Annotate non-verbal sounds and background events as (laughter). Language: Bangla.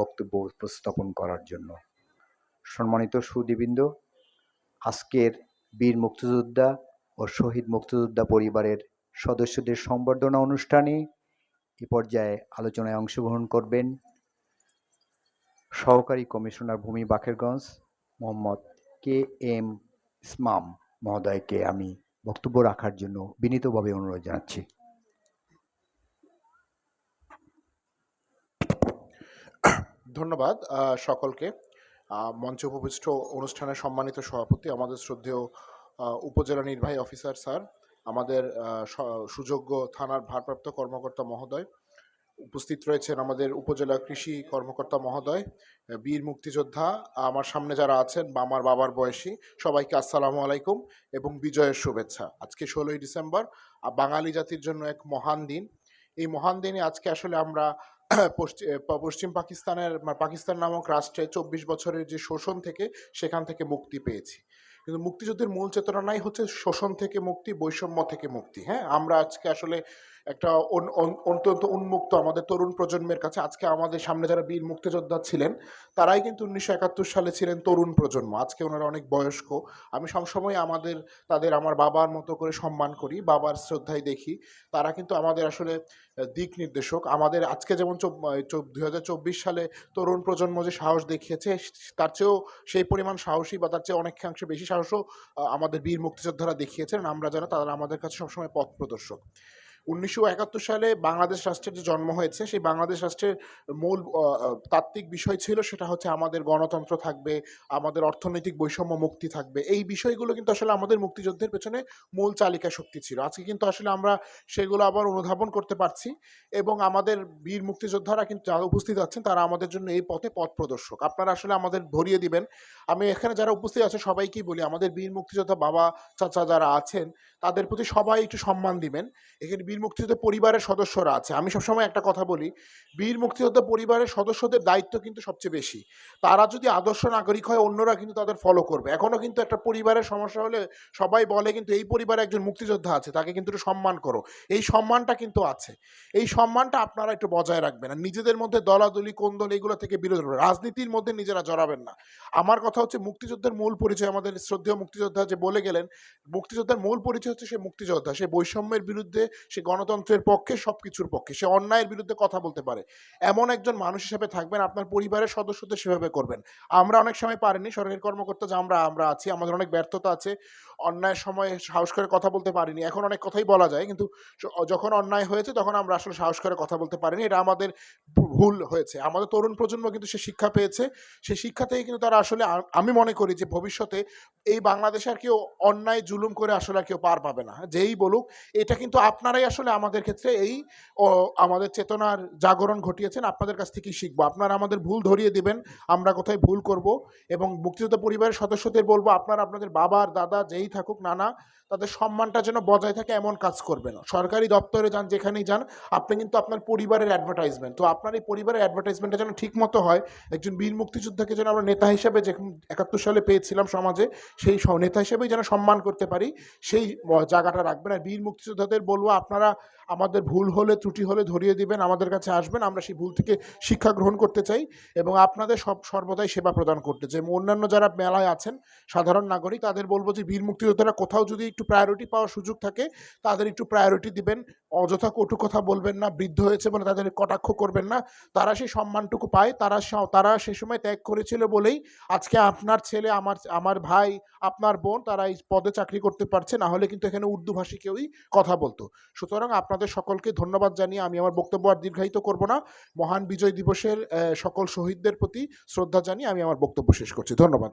বক্তব্য উপস্থাপন করার জন্য। সম্মানিত সুদীবৃন্দ, আজকের বীর মুক্তিযোদ্ধা ও শহীদ মুক্তিযোদ্ধা পরিবারের সদস্যদের সংবর্ধনা অনুষ্ঠানে এ পর্যায়ে আলোচনায় অংশগ্রহণ করবেন সহকারী কমিশনার ভূমি বাখেরগঞ্জ মোহাম্মদ কে এম ইসমাম মহোদয়কে আমি বক্তব্য রাখার জন্য বিনীতভাবে অনুরোধ জানাচ্ছি। ধন্যবাদ সকলকে। মঞ্চে উপবিষ্ট অনুষ্ঠানের সম্মানিত সভাপতি, আমাদের শ্রদ্ধেয় উপজেলা নির্বাহী অফিসার স্যার, আমাদের সুযোগ্য থানার ভারপ্রাপ্ত কর্মকর্তা মহোদয়, উপস্থিত রয়েছেন আমাদের উপজেলা কৃষি কর্মকর্তা মহোদয়, বীর মুক্তিযোদ্ধা, আমার সামনে যারা আছেন বা আমার বাবার বয়সী, সবাইকে আসসালামু আলাইকুম এবং বিজয়ের শুভেচ্ছা। আজকে ষোলোই ডিসেম্বর বাঙালি জাতির জন্য এক মহান দিন। এই মহান দিনে আজকে আসলে আমরা (clears throat) পশ্চিম পাকিস্তানের পাকিস্তান নামক রাষ্ট্রে চব্বিশ বছরের যে শোষণ থেকে সেখান থেকে মুক্তি পেয়েছি। কিন্তু মুক্তিযুদ্ধের মূল চেতনাই হচ্ছে শোষণ থেকে মুক্তি, বৈষম্য থেকে মুক্তি। হ্যাঁ আমরা আজকে আসলে একটা অত্যন্ত উন্মুক্ত আমাদের তরুণ প্রজন্মের কাছে, আজকে আমাদের সামনে যারা বীর মুক্তিযোদ্ধা ছিলেন, তারাই কিন্তু উনিশশো একাত্তর সালে ছিলেন তরুণ প্রজন্ম। আজকে ওনারা অনেক বয়স্ক। আমি সবসময় আমাদের, তাদের আমার বাবার মতো করে সম্মান করি, বাবার শ্রদ্ধায় দেখি। তারা কিন্তু আমাদের আসলে দিক নির্দেশক। আমাদের আজকে যেমন দুই হাজার চব্বিশ সালে তরুণ প্রজন্ম যে সাহস দেখিয়েছে, তার চেয়েও সেই পরিমাণ সাহসী বা তার চেয়ে অনেকাংশে বেশি সাহসও আমাদের বীর মুক্তিযোদ্ধারা দেখিয়েছেন। আমরা যারা তারা আমাদের কাছে সবসময় পথ প্রদর্শক। উনিশশো একাত্তর সালে বাংলাদেশ রাষ্ট্রের যে জন্ম হয়েছে, সেই বাংলাদেশ রাষ্ট্রের মূল তাত্ত্বিক বিষয় ছিল সেটা হচ্ছে আমাদের গণতন্ত্র থাকবে, আমাদের অর্থনৈতিক বৈষম্য মুক্তি থাকবে। এই বিষয়গুলো কিন্তু আসলে আমাদের মুক্তিযুদ্ধের পেছনে মূল চালিকা শক্তি ছিল। আজকে কিন্তু আসলে আমরা সেগুলো আবার অনুধাবন করতে পারছি এবং আমাদের বীর মুক্তিযোদ্ধারা কিন্তু যারা উপস্থিত আছেন, তারা আমাদের জন্য এই পথে পথ প্রদর্শক। আপনারা আসলে আমাদের ধরিয়ে দিবেন। আমি এখানে যারা উপস্থিত আছে, সবাইকেই বলি, আমাদের বীর মুক্তিযোদ্ধা বাবা, চাচা যারা আছেন, তাদের প্রতি সবাই একটু সম্মান দিবেন। এখানে বীর মুক্তিযোদ্ধা পরিবারের সদস্যরা আছে। আমি সবসময় একটা কথা বলি, বীর মুক্তিযোদ্ধা পরিবারের সদস্যদের দায়িত্ব কিন্তু সবচেয়ে বেশি। তারা যদি আদর্শ নাগরিক হয়, অন্যরা কিন্তু তাদের ফলো করবে। এখনও কিন্তু একটা পরিবারের সমস্যা হলে সবাই বলে কিন্তু এই পরিবারে একজন মুক্তিযোদ্ধা আছে, তাকে কিন্তু একটু সম্মান করো। এই সম্মানটা কিন্তু আছে। এই সম্মানটা আপনারা একটু বজায় রাখবেন আর নিজেদের মধ্যে দলাদলি, কোন্দল এগুলো থেকে বিরত রাজনীতির মধ্যে নিজেরা জড়াবেন না। আমার কথা হচ্ছে মুক্তিযুদ্ধের মূল পরিচয় আমাদের শ্রদ্ধেয় মুক্তিযোদ্ধা যে বলে গেলেন, মুক্তিযোদ্ধার মূল পরিচয় হচ্ছে সে মুক্তিযোদ্ধা। সে বৈষম্যের বিরুদ্ধে সে গণতন্ত্রের পক্ষে সব কিছুর পক্ষে। সে অন্যায়ের বিরুদ্ধে কথা বলতে পারে। এমন একজন মানুষ হিসেবে থাকবেন, আপনার পরিবারের সদস্যদের সেভাবে করবেন। আমরা অনেক সময় পারিনি, সরকারি কর্মকর্তা যে আমরা আমরা আছি, আমাদের অনেক ব্যর্থতা আছে। অন্যায়ের সময় সাহস করে কথা বলতে পারিনি। এখন অনেক কথাই বলা যায়, কিন্তু যখন অন্যায় হয়েছে, তখন আমরা আসলে সাহস করে কথা বলতে পারিনি। এটা আমাদের ভুল হয়েছে। আমাদের তরুণ প্রজন্ম কিন্তু সে শিক্ষা পেয়েছে। সেই শিক্ষা থেকে কিন্তু তারা আসলে আমি মনে করি যে ভবিষ্যতে এই বাংলাদেশে আর কেউ অন্যায় জুলুম করে আসলে আর কেউ পার পাবে না। যেই বলুক, এটা কিন্তু আপনারাই আসলে আমাদের ক্ষেত্রে এই আমাদের চেতনার জাগরণ ঘটিয়েছেন। আপনাদের কাছ থেকেই শিখব। আপনারা আমাদের ভুল ধরিয়ে দিবেন, আমরা কোথায় ভুল করব এবং মুক্তিযোদ্ধা পরিবারের সদস্যদের বলব, আপনারা আপনাদের বাবার দাদা, যেই থাকুক, নানা, তাদের সম্মানটা যেন বজায় থাকে, এমন কাজ করবেন। সরকারি দপ্তরে যান, যেখানেই যান, আপনি কিন্তু আপনার পরিবারের অ্যাডভার্টাইজমেন্ট তো আপনার এই পরিবারের অ্যাডভার্টাইজমেন্টটা যেন ঠিক মতো হয়। একজন বীর মুক্তিযোদ্ধাকে যেন আমরা নেতা হিসেবে যে একাত্তর সালে পেয়েছিলাম সমাজে, সেই নেতা হিসেবেই যেন সম্মান করতে পারি, সেই জায়গাটা রাখবেন। আর বীর মুক্তিযোদ্ধাদের বলব, আপনারা আমাদের ভুল হলে, ত্রুটি হলে ধরিয়ে দিবেন, আমাদের কাছে আসবেন, আমরা সেই ভুল থেকে শিক্ষা গ্রহণ করতে চাই এবং আপনাদের সব, সর্বদাই সেবা প্রদান করতে চাই। এবং অন্যান্য যারা মেলায় আছেন, সাধারণ নাগরিক, তাদের বলব যে বীর মুক্তিযোদ্ধারা কোথাও যদি একটু প্রায়োরিটি পাওয়ার সুযোগ থাকে, তাদের একটু প্রায়োরিটি দিবেন। অযথা কটু কথা বলবেন না, বৃদ্ধ হয়েছে বলে তাদের কটাক্ষ করবেন না। তারা সেই সম্মানটুকু পায়, তারা তারা সে সময় ত্যাগ করেছিল বলেই আজকে আপনার ছেলে, আমার আমার ভাই, আপনার বোন তারা এই পদে চাকরি করতে পারছে, না হলে কিন্তু এখানে উর্দু ভাষী কেউই কথা বলতো। সুতরাং আপনাদের সকলকে ধন্যবাদ জানিয়ে আমি আমার বক্তব্য আর দীর্ঘায়িত করব না। মহান বিজয় দিবসের সকল শহীদদের প্রতি শ্রদ্ধা জানিয়ে আমি আমার বক্তব্য শেষ করছি। ধন্যবাদ।